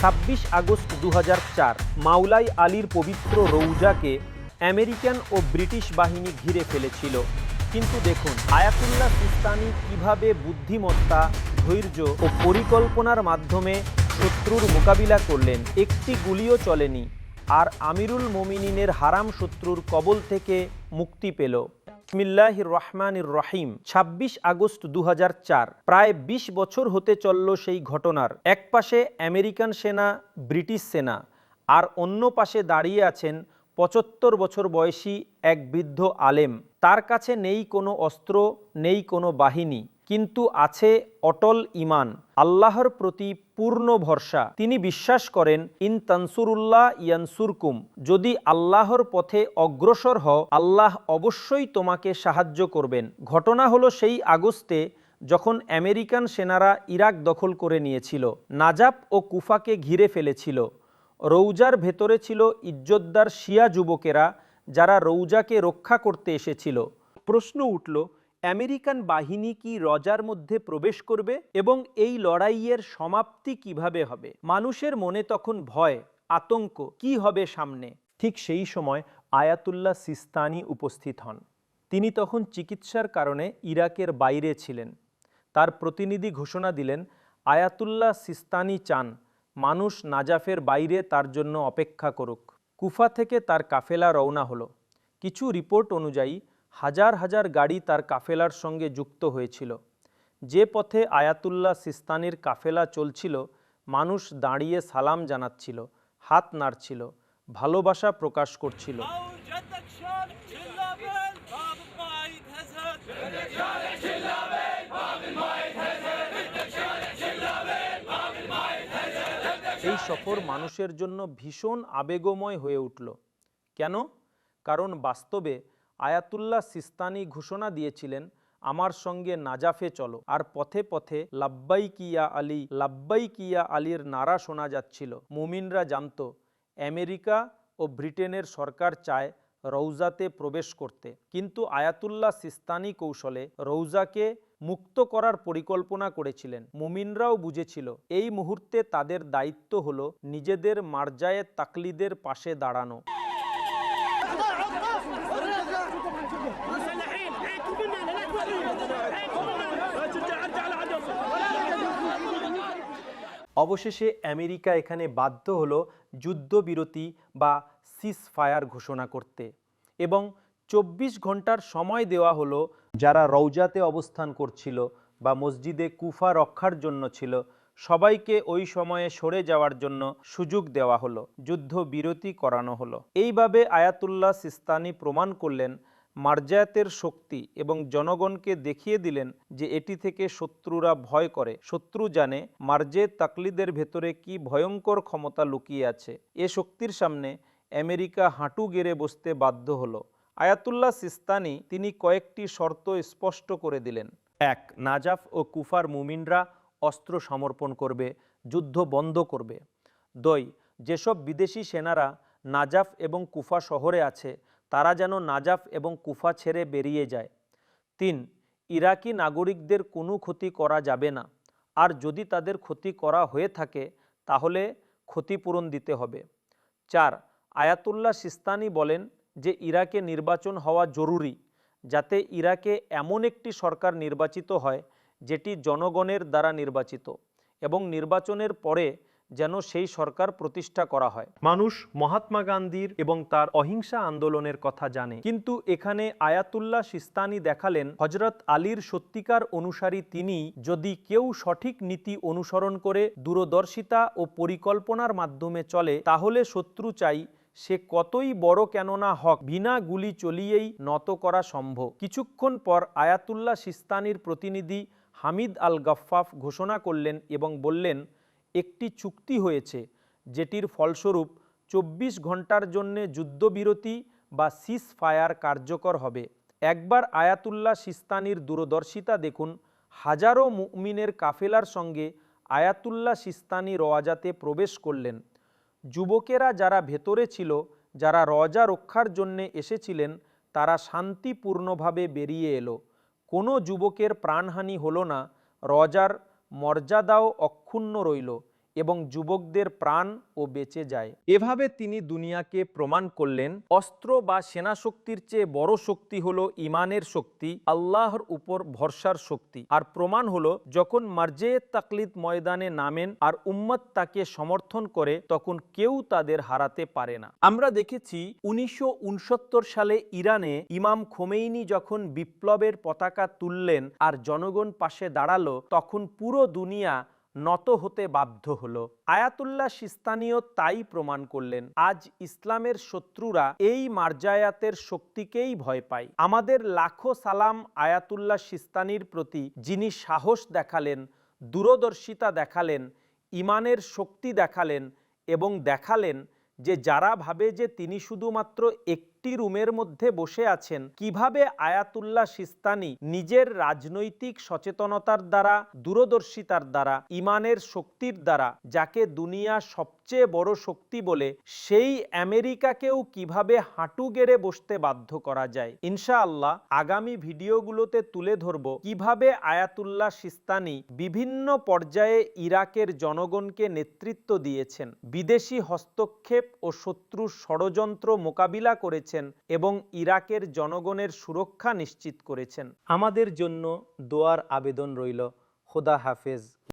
ছাব্বিশ আগস্ট দু হাজার চার মাওলাই আলীর পবিত্র রৌজাকে আমেরিকান ও ব্রিটিশ বাহিনী ঘিরে ফেলেছিল। কিন্তু দেখুন আয়াতুল্লাহ সিস্তানি কীভাবে বুদ্ধিমত্তা, ধৈর্য ও পরিকল্পনার মাধ্যমে শত্রুর মোকাবিলা করলেন, একটি গুলিও চলেনি। আর আমিরুল মোমিনিনের হারাম শত্রুর কবল থেকে মুক্তি পেল। বিসমিল্লাহির রহমানির রহিম। ২৬ আগস্ট দু হাজার চার, প্রায় ২০ বছর হতে চলল সেই ঘটনার। এক পাশে আমেরিকান সেনা, ব্রিটিশ সেনা, আর অন্য পাশে দাঁড়িয়ে আছেন পঁচাত্তর বছর বয়সী এক বৃদ্ধ আলেম। তার কাছে নেই কোনো অস্ত্র, নেই কোনো বাহিনী। কিন্তু আছে অটল ইমান, আল্লাহর প্রতি পূর্ণ ভরসা। তিনি বিশ্বাস করেন, ইন তানসুরুল্লাহ ইয়ানসুরকুম যদি আল্লাহর পথে অগ্রসর হও, আল্লাহ অবশ্যই তোমাকে সাহায্য করবেন। ঘটনা হলো সেই আগস্টে যখন আমেরিকান সেনারা ইরাক দখল করে নিয়েছিল, নাজাব ও কুফাকে ঘিরে ফেলেছিল। রৌজার ভেতরে ছিল ইজ্জতদার শিয়া যুবকেরা যারা রৌজাকে রক্ষা করতে এসেছিল। প্রশ্ন উঠল আমেরিকান বাহিনী কি রজার মধ্যে প্রবেশ করবে এবং এই লড়াইয়ের সমাপ্তি কীভাবে হবে? মানুষের মনে তখন ভয়, আতঙ্ক, কি হবে সামনে? ঠিক সেই সময় আয়াতুল্লাহ সিস্তানি উপস্থিত হন। তিনি তখন চিকিৎসার কারণে ইরাকের বাইরে ছিলেন। তার প্রতিনিধি ঘোষণা দিলেন, আয়াতুল্লাহ সিস্তানি চান, মানুষ নাজাফের বাইরে তার জন্য অপেক্ষা করুক। কুফা থেকে তার কাফেলা রওনা হলো। কিছু রিপোর্ট অনুযায়ী হাজার হাজার গাড়ি তার কাফেলার সঙ্গে যুক্ত হয়েছিল। যে পথে আয়াতুল্লাহ সিস্তানির কাফেলা চলছিল, মানুষ দাঁড়িয়ে সালাম জানাচ্ছিল, হাত নাড়ছিল, ভালোবাসা প্রকাশ করছিল। এই সফর মানুষের জন্য ভীষণ আবেগময় হয়ে উঠল। কেন? কারণ বাস্তবে আয়াতুল্লাহ সিস্তানি ঘোষণা দিয়েছিলেন, আমার সঙ্গে নাজাফে চলো। আর পথে পথে লাব্বাই কিয়া আলী লাব্বাই কিয়া আলীর নারা শোনা যাচ্ছিল। মুমিনরা জানত, আমেরিকা ও ব্রিটেনের সরকার চায় রৌজাতে প্রবেশ করতে। কিন্তু আয়াতুল্লাহ সিস্তানি কৌশলে রৌজাকে মুক্ত করার পরিকল্পনা করেছিলেন। মুমিনরাও বুঝেছিল, এই মুহূর্তে তাদের দায়িত্ব হলো নিজেদের মার্জায়ে তাকলিদের পাশে দাঁড়ানো। অবশেষে আমেরিকা এখানে বাধ্য হলো যুদ্ধবিরতি বা সিস ফায়ার ঘোষণা করতে এবং চব্বিশ ঘণ্টার সময় দেওয়া হলো যারা রৌজাতে অবস্থান করছিল বা মসজিদে কুফা রক্ষার জন্য ছিল, সবাইকে ওই সময়ে সরে যাওয়ার জন্য সুযোগ দেওয়া হলো যুদ্ধ বিরতি করানো হলো। এইভাবে আয়াতুল্লাহ সিস্তানি প্রমাণ করলেন মার্জায়াতের শক্তি এবং জনগণকে দেখিয়ে দিলেন যে এটি থেকে শত্রুরা ভয় করে। শত্রু জানে মার্জে তাকলিদের ভেতরে কি ভয়ঙ্কর ক্ষমতা লুকিয়ে আছে। এ শক্তির সামনে আমেরিকা হাঁটু গেড়ে বসতে বাধ্য হলো। আয়াতুল্লাহ সিস্তানি তিনি কয়েকটি শর্ত স্পষ্ট করে দিলেন। এক, নাজাফ ও কুফার মুমিনরা অস্ত্র সমর্পণ করবে, যুদ্ধ বন্ধ করবে। দুই, যেসব বিদেশি সেনারা নাজাফ এবং কুফা শহরে আছে তারা যেন নাজাফ এবং কুফা ছেড়ে বেরিয়ে যায়। তিন, ইরাকি নাগরিকদের কোনো ক্ষতি করা যাবে না। আর যদি তাদের ক্ষতি করা হয়ে থাকে, তাহলে ক্ষতিপূরণ দিতে হবে। চার, আয়াতুল্লাহ সিস্তানি বলেন যে ইরাকে নির্বাচন হওয়া জরুরি, যাতে ইরাকে এমন একটি সরকার নির্বাচিত হয়, যেটি জনগণের দ্বারা নির্বাচিত এবং নির্বাচনের পরে যেন সেই সরকার প্রতিষ্ঠা করা হয়। মানুষ মহাত্মা গান্ধীর এবং তার অহিংসা আন্দোলনের কথা জানে। কিন্তু এখানে আয়াতুল্লাহ সিস্তানি দেখালেন হজরত আলীর সত্যিকার অনুসারী তিনি যদি কেউ সঠিক নীতি অনুসরণ করে, দূরদর্শিতা ও পরিকল্পনার মাধ্যমে চলে, তাহলে শত্রু চাই, সে কতই বড় কেননা হক, বিনা গুলি চলিয়েই নত করা সম্ভব। কিছুক্ষণ পর আয়াতুল্লাহ সিস্তানির প্রতিনিধি হামিদ আল গফফাফ ঘোষণা করলেন এবং বললেন একটি চুক্তি হয়েছে যেটির ফলস্বরূপ চব্বিশ ঘণ্টার জন্যে যুদ্ধবিরতি বা সিস ফায়ার কার্যকর হবে। একবার আয়াতুল্লাহ সিস্তানির দূরদর্শিতা দেখুন, হাজারো মুমিনের কাফেলার সঙ্গে আয়াতুল্লাহ সিস্তানি রওয়াজাতে প্রবেশ করলেন। যুবকেরা যারা ভেতরে ছিল, যারা রজা রক্ষার জন্যে এসেছিলেন, তারা শান্তিপূর্ণভাবে বেরিয়ে এলো। কোনো যুবকের প্রাণহানি হলো না, রজার মর্যাদাও অক্ষুণ্ণ রইল। এবং যুবকদের প্রাণ ও বেঁচে যায়। এভাবে তিনি দুনিয়াকে প্রমাণ করলেন, অস্ত্র বা সেনা শক্তির চেয়ে বড় শক্তি হলো ইমানের শক্তি, আল্লাহর উপর ভরসার শক্তি। আর প্রমাণ হলো, যখন মার্জে তাকলিদ ময়দানে নামেন আর উম্মত তাকে সমর্থন করে, তখন কেউ তাদের হারাতে পারে না। আমরা দেখেছি, উনিশশো উনসত্তর সালে ইরানে ইমাম খোমেইনি যখন বিপ্লবের পতাকা তুললেন আর জনগণ পাশে দাঁড়াল, তখন পুরো দুনিয়া নত হতে বাধ্য হলো। আয়াতুল্লাহ সিস্তানীয় তাই প্রমাণ করলেন, আজ ইসলামের শত্রুরা এই মার্জায়াতের শক্তিকেই ভয় পায়। আমাদের লাখো সালাম আয়াতুল্লাহ সিস্তানির প্রতি যিনি সাহস দেখালেন, দূরদর্শিতা দেখালেন, ইমানের শক্তি দেখালেন এবং দেখালেন যে যারা ভাবে যে তিনি শুধুমাত্র একটি রুমের মধ্যে বসে আছেন। কীভাবে আয়াতুল্লাহ সিস্তানি নিজের রাজনৈতিক সচেতনতার দ্বারা, দূরদর্শিতার দ্বারা, ইমানের শক্তির দ্বারা, যাকে দুনিয়া সবচেয়ে বড় শক্তি বলে, সেই আমেরিকাকেও কীভাবে হাঁটু গেড়ে বসতে বাধ্য করা যায়? ইনশাআল্লাহ আগামী ভিডিওগুলোতে তুলে ধরব কীভাবে আয়াতুল্লাহ সিস্তানি বিভিন্ন পর্যায়ে ইরাকের জনগণকে নেতৃত্ব দিয়েছেন। বিদেশি হস্তক্ষেপ ও শত্রুর ষড়যন্ত্র মোকাবিলা করেছেন এবং ইরাকের জনগণের সুরক্ষা নিশ্চিত করেছেন। আমাদের জন্য দোয়ার আবেদন রইল। খোদা হাফেজ।